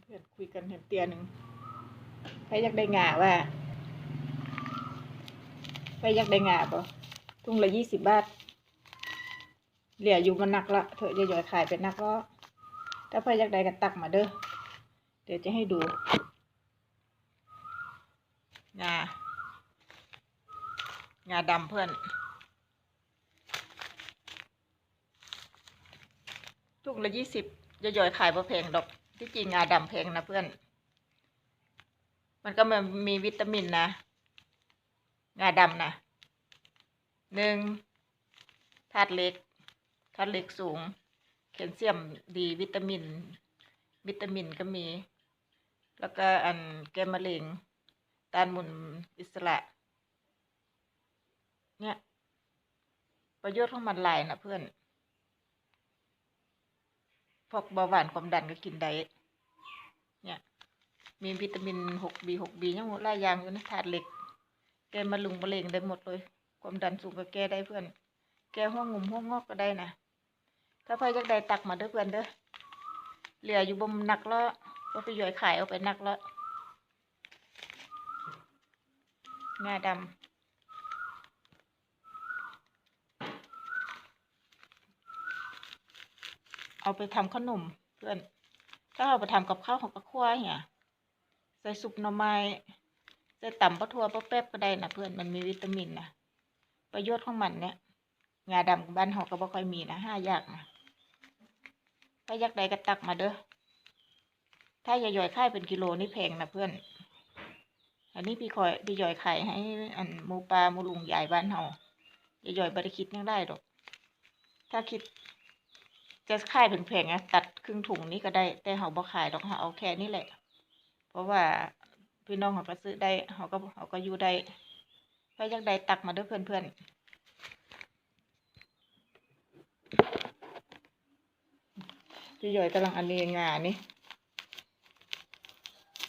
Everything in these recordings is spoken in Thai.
เพื่อนคุยกันเห็นเตียหนึ่งใครอยากได้งาว่าใครอยากได้งาปะทุ่งละยี่สิบบาทเหลืออยู่มันหนักละเถอะจะย่อยขายเป็นนักก็ถ้าใครอยากได้ก็ตักมาเด้อเดี๋ยวจะให้ดูงางาดำเพื่อนถุงละยี่สิบย่อยขายพอแพงดอก ที่จริงงาดำแพงนะเพื่อน มันก็มันมีวิตามินนะงาดำนะหนึ่งธาตุเหล็กธาตุเหล็กสูง แคลเซียมดีวิตามิน วิตามินก็มี แล้วก็อันแก้มะเร็งตานหมุนอิสระ เนี่ย ประโยชน์ของมันหลายนะเพื่อน พวกเบาหวานความดันก็กินได้เนี่ย มีวิตามินหกบีหกบียังหมดหลายอย่างอยู่นะธาตุเหล็ก แกมะลุงมะเร็งได้หมดเลย ความดันสูงก็แก้ได้เพื่อน แก้ห้วงงุมห้วงงอกก็ได้นะถ้าใครอยากได้ตักมาเด้อเพื่อนเด้อเหลืออยู่บนหนักแล้วก็ไปย่อยขายเอาไปหนักแล้วงาดำ เอาไปทำขนมเพื่อน ถ้าเอาไปทำกับข้าวของกระควายเนี่ยใส่ซุปหน่อไม้ใส่ตำปลาทัวปลาแป๊บก็ได้นะเพื่อนมันมีวิตามินนะประโยชน์ของมันเนี่ยงาดำบ้านเขาก็บ่ค่อยมีนะห้าอย่างนะถ้าอยากได้ก็ตักมาเด้อถ้าอย่าย่อยไข่เป็นกิโลนี่แพงนะเพื่อน อันนี้พี่คอยพี่ย่อยไข่ให้อันมูปลามูลุงยายบ้านเฮาอย่าย่อยบริคิดยังได้ดอก ถ้าคิด จะขายแพงๆอะตัดครึ่งถุงนี้ก็ได้ แต่เขาบ่ขายดอกเขาเอาแค่นี้แหละ เพราะว่าพี่น้องเขาก็ซื้อได้เขาก็เขาก็อยู่ได้ถ้าอยากได้ตักมาเด้อเพื่อนๆพี่ย่อยกำลังอันนี้งานนี่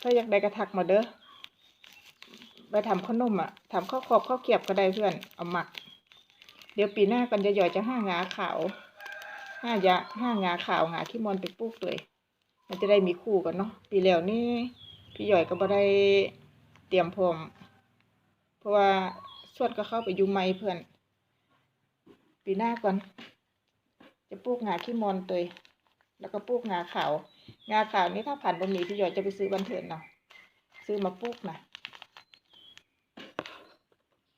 ถ้าอยากได้กระทักมาเด้อไปทำขนมอะทำข้าวขอบข้าวเกียบก็ได้เพื่อน เอาหมัก เดี๋ยวปีหน้ากันจะย่อยจะห้างาขาว ห้ายะห้างาขาวงาขี้มอนไปปลูกเลยมันจะได้มีคู่กันเนาะปีแล้วนี่พี่หย่อยก็บ่ได้เตรียมพร้อมเพราะว่าสวดก็เข้าไปอยู่ไม่เพื่อนปีหน้าก่อน จะปลูกงาขี้มอนตัวแล้วก็ปลูกงาขาวงาขาวนี่ถ้าผ่านบะหมี่พี่หย่อยจะไปซื้อบันเทินเนาะซื้อมาปลูกนะ